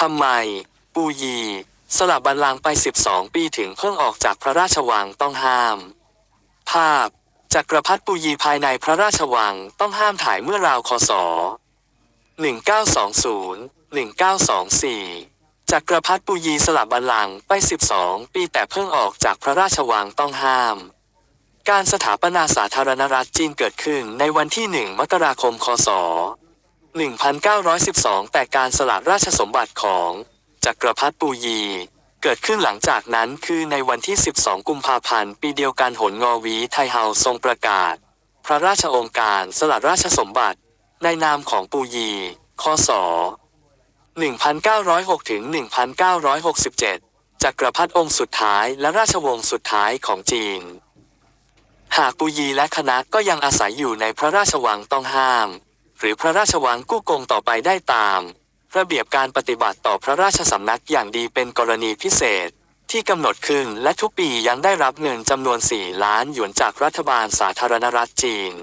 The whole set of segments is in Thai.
ทำไม ปูยี สลับบัลลังก์ไป 12 ปีถึงเพิ่งออกจากพระราชวังต้องห้าม ภาพจักรพรรดิปูยีภายในพระราชวังต้องห้ามถ่ายเมื่อราวคศ 1920 1924 จักรพรรดิปูยีสลับบัลลังก์ไป 12 ปีแต่เพิ่งออกจากพระราชวังต้องห้าม การสถาปนาสาธารณรัฐจีนเกิดขึ้นในวันที่ 1 มกราคม คศ 1912 แต่การสละราชสมบัติของจักรพรรดิปูยี เกิดขึ้นหลังจากนั้นคือในวันที่ 12 กุมภาพันธ์ ปีเดียวกันหนงอวีไทเฮาทรงประกาศ พระราชองค์การสละราชสมบัติ ในนามของปูยีคศ1906ถึง1967 จักรพรรดิองค์สุดท้ายและราชวงศ์สุดท้ายของจีน หากปูยีและคณะก็ยังอาศัยอยู่ในพระราชวังต้องห้าม หรือพระราชวังกู้กงต่อไปได้ตาม ระเบียบการปฏิบัติต่อพระราชสำนักอย่างดีเป็นกรณีพิเศษ ที่กำหนดขึ้นและทุกปียังได้รับเงินจำนวน 4 ล้านหยวนจากรัฐบาลสาธารณรัฐจีน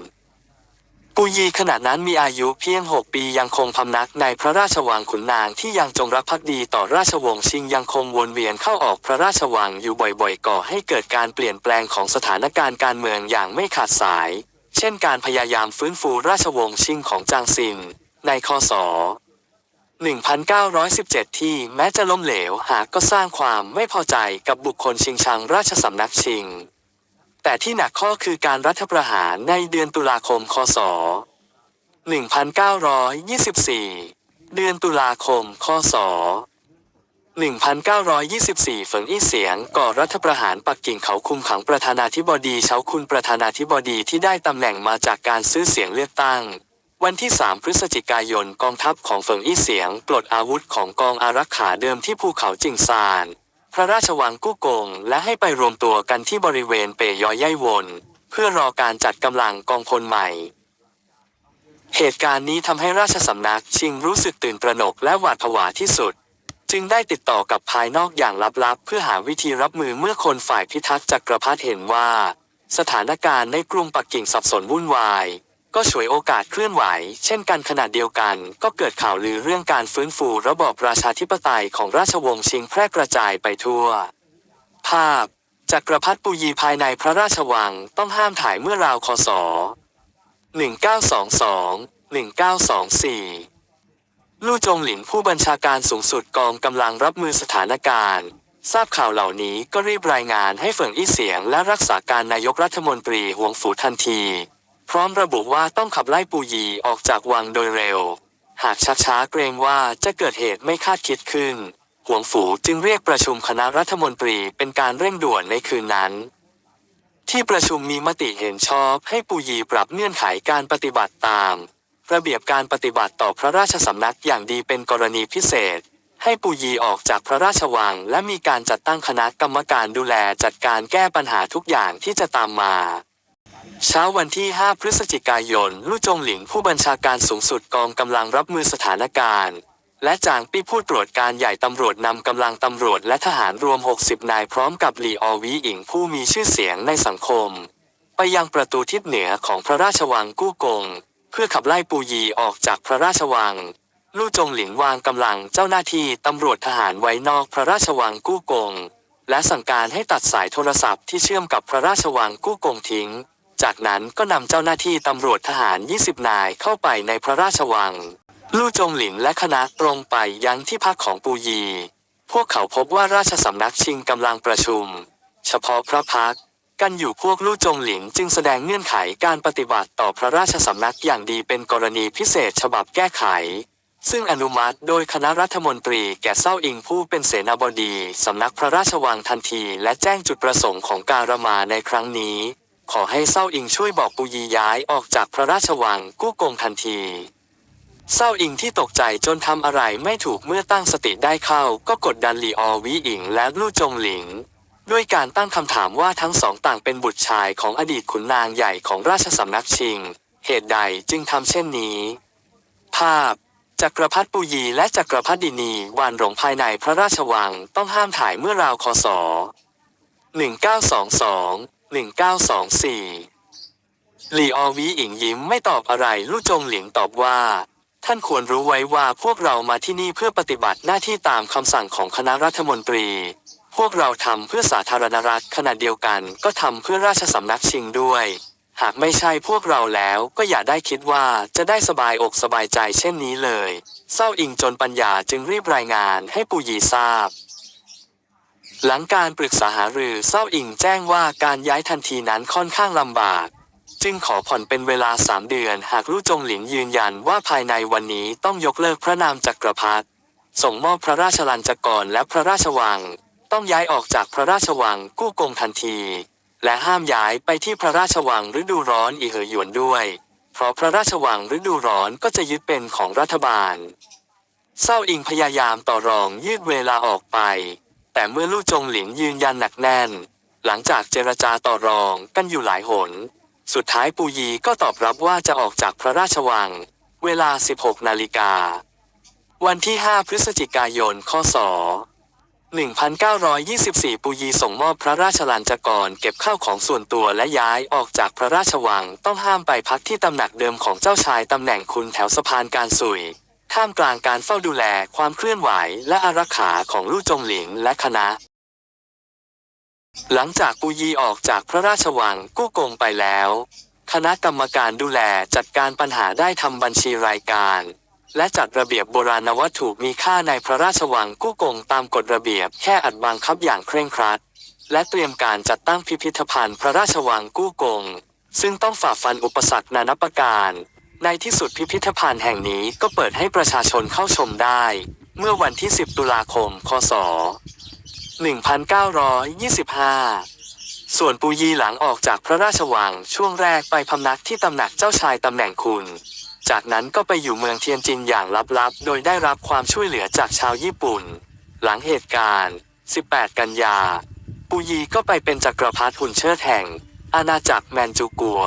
ปูยีขณะนั้นมีอายุเพียง 6 ปียังคงพำนักในพระราชวังขุนนางที่ยังจงรักภักดีต่อราชวงศ์ชิงยังคงวนเวียนเข้าออกพระราชวังอยู่บ่อยๆ ก่อให้เกิดการเปลี่ยนแปลงของสถานการณ์การเมืองอย่างไม่ขาดสาย เช่นการพยายามฟื้นฟูราชวงศ์ชิงของจางซิน ในคศ 1917 ที่แม้จะล้มเหลวหากก็สร้างความไม่พอใจกับบุคคลชิงชังราชสำนักชิง แต่ที่หนักข้อคือการรัฐประหารในเดือนตุลาคม คศ 1924 เดือนตุลาคม คศ 1924 เฟิงอี้เสียง ก่อรัฐประหารปักกิ่งเขาคุมขังประธานาธิบดีเฉาคุนประธานาธิบดีที่ได้ตำแหน่งมาจากการซื้อเสียงเลือกตั้ง วันที่ 3 พฤศจิกายนกองทัพของเฟิงอี้เสียง ปลดอาวุธของกองอารักขาเดิมที่ภูเขาจิงซาน พระราชวังกู้กง และให้ไปรวมตัวกันที่บริเวณเปยอยไย่วน เพื่อรอการจัดกำลังกองพลใหม่เหตุการณ์นี้ทำให้ราชสำนักชิงรู้สึกตื่นตระหนกและหวาดผวาที่สุด จึงได้ติดต่อกับภายนอกอย่างลับๆ เพื่อหาวิธีรับมือเมื่อคนฝ่ายพิทักษ์จักรพรรดิเห็นว่า สถานการณ์ในกรุงปักกิ่งสับสนวุ่นวาย ก็ฉวยโอกาสเคลื่อนไหว เช่นกันขณะเดียวกัน ก็เกิดข่าวลือเรื่องการฟื้นฟูระบอบราชาธิปไตยของราชวงศ์ชิงแพร่กระจายไปทั่ว ภาพจักรพรรดิปุยีภายในพระราชวังต้องห้ามถ่ายเมื่อราวคศ1922 1924 ลู่จงหลินผู้บัญชาการสูงสุดกองกำลังรับมือสถานการณ์ ทราบข่าวเหล่านี้ก็รีบรายงานให้เฟิงอี้เสียงและรักษาการนายกรัฐมนตรีหวงฝูทันที พร้อมระบุว่าต้องขับไล่ปูยีออกจากวังโดยเร็ว หากช้าๆเกรงว่าจะเกิดเหตุไม่คาดคิดขึ้นหวงฝูจึงเรียกประชุมคณะรัฐมนตรีเป็นการเร่งด่วนในคืนนั้น ที่ประชุมมีมติเห็นชอบให้ปูยีปรับเงื่อนไขการปฏิบัติตาม ระเบียบการปฏิบัติต่อพระราชสำนักอย่างดีเป็นกรณีพิเศษ ให้ปูยีออกจากพระราชวัง และมีการจัดตั้งคณะกรรมการดูแลจัดการแก้ปัญหาทุกอย่างที่จะตามมา เช้าวันที่ 5 พฤศจิกายน ลู่จงหลินผู้บัญชาการสูงสุดกองกำลังรับมือสถานการณ์ และจางปี้ผู้ตรวจการใหญ่ตำรวจนำกำลังตำรวจและทหารรวม 60 นายพร้อมกับหลีออวีอิงผู้มีชื่อเสียงในสังคม ไปยังประตูทิศเหนือของพระราชวังกู้กง เพื่อขับไล่ปูยีออกจากพระราชวัง ลู่จงหลินวางกำลังเจ้าหน้าที่ตำรวจทหารไว้นอกพระราชวังกู้กง และสั่งการให้ตัดสายโทรศัพท์ที่เชื่อมกับพระราชวังกู้กงทิ้ง จากนั้นก็นำเจ้าหน้าที่ตำรวจทหาร 20 นายเข้าไปในพระราชวัง ลู่จงหลินและคณะตรงไปยังที่พักของปูยี พวกเขาพบว่าราชสำนักชิงกำลังประชุม เฉพาะพระพัก กันอยู่พวกลู่จงหลินจึงแสดงเงื่อนไขการปฏิบัติต่อพระราชสำนักอย่างดีเป็นกรณีพิเศษฉบับแก้ไข ซึ่งอนุมัติโดยคณะรัฐมนตรีแก่เศร้าอิงผู้เป็นเสนาบดีสำนักพระราชวังทันที และแจ้งจุดประสงค์ของการมาในครั้งนี้ ขอให้เศร้าอิงช่วยบอกปูยีย้ายออกจากพระราชวังกู้กงทันทีเศร้าอิงที่ตกใจจนทำอะไรไม่ถูกเมื่อตั้งสติได้เข้าก็กดดันหลีออวีอิงและลู่จงหลิง ด้วยการตั้งคำถามว่าทั้งสองต่างเป็นบุตรชายของอดีตขุนนางใหญ่ของราชสำนักชิง เหตุใดจึงทำเช่นนี้ ภาพจักรพรรดิปุยีและจักรพรรดินีวานหลงภายในพระราชวังต้องห้ามถ่ายเมื่อราวคศ 1922 1924 หลีออวีอิงยิ้มไม่ตอบอะไรลู่จงหลิงตอบว่า ท่านควรรู้ไว้ว่าพวกเรามาที่นี่เพื่อปฏิบัติหน้าที่ตามคำสั่งของคณะรัฐมนตรี พวกเราทำเพื่อสาธารณรัฐขณะเดียวกันก็ทำเพื่อราชสำนักชิงด้วย หากไม่ใช่พวกเราแล้วก็อย่าได้คิดว่าจะได้สบายอกสบายใจเช่นนี้เลย เศร้าอิงจนปัญญาจึงรีบรายงานให้ปูยีทราบ หลังการปรึกษาหารือเศร้าอิงแจ้งว่าการย้ายทันทีนั้นค่อนข้างลำบาก จึงขอผ่อนเป็นเวลาสามเดือน หากลู่จงหลินยืนยันว่าภายในวันนี้ต้องยกเลิกพระนามจักรพรรดิส่งมอบพระราชลัญจกรและพระราชวัง ต้องย้ายออกจากพระราชวังกู้กงทันที และห้ามย้ายไปที่พระราชวังฤดูร้อนอีเหอหยวนด้วย เพราะพระราชวังฤดูร้อนก็จะยึดเป็นของรัฐบาลเศร้าอิงพยายามต่อรองยืดเวลาออกไป แต่เมื่อลู่จงหลินยืนยันหนักแน่น หลังจากเจรจาต่อรองกันอยู่หลายหน สุดท้ายปูยีก็ตอบรับว่าจะออกจากพระราชวัง เวลา 16 นาฬิกา วันที่ 5 พฤศจิกายน คศ 1924ปูยีส่งมอบพระราชลัญจกรเก็บข้าวของส่วนตัวและย้ายออกจากพระราชวังต้องห้ามไปพักที่ตำหนักเดิมของเจ้าชายตำแหน่งคุณแถวสะพานการสุย ท่ามกลางการเฝ้าดูแลความเคลื่อนไหวและอารักขาของลู่จงหลินและคณะ หลังจากปูยีออกจากพระราชวังกู้กงไปแล้ว คณะกรรมการดูแลจัดการปัญหาได้ทำบัญชีรายการ และจัดระเบียบโบราณวัตถุมีค่าในพระราชวังกู้กงตามกฎระเบียบแค่อัดบังคับอย่างเคร่งครัด และเตรียมการจัดตั้งพิพิธภัณฑ์พระราชวังกู้กง ซึ่งต้องฝ่าฟันอุปสรรคนานาประการ ในที่สุดพิพิธภัณฑ์แห่งนี้ก็เปิดให้ประชาชนเข้าชมได้ เมื่อวันที่ 10 ตุลาคม คศ 1925ส่วนปูยีหลังออกจากพระราชวังช่วงแรกไปพำนักที่ตำหนักเจ้าชายตำแหน่งคุณ จากนั้นก็ไปอยู่เมืองเทียนจินอย่างลับๆ โดยได้รับความช่วยเหลือจากชาวญี่ปุ่น หลังเหตุการณ์ 18 กันยา ปูยีก็ไปเป็นจักรพรรดิหุ่นเชิดแห่ง อาณาจักรแมนจูกัว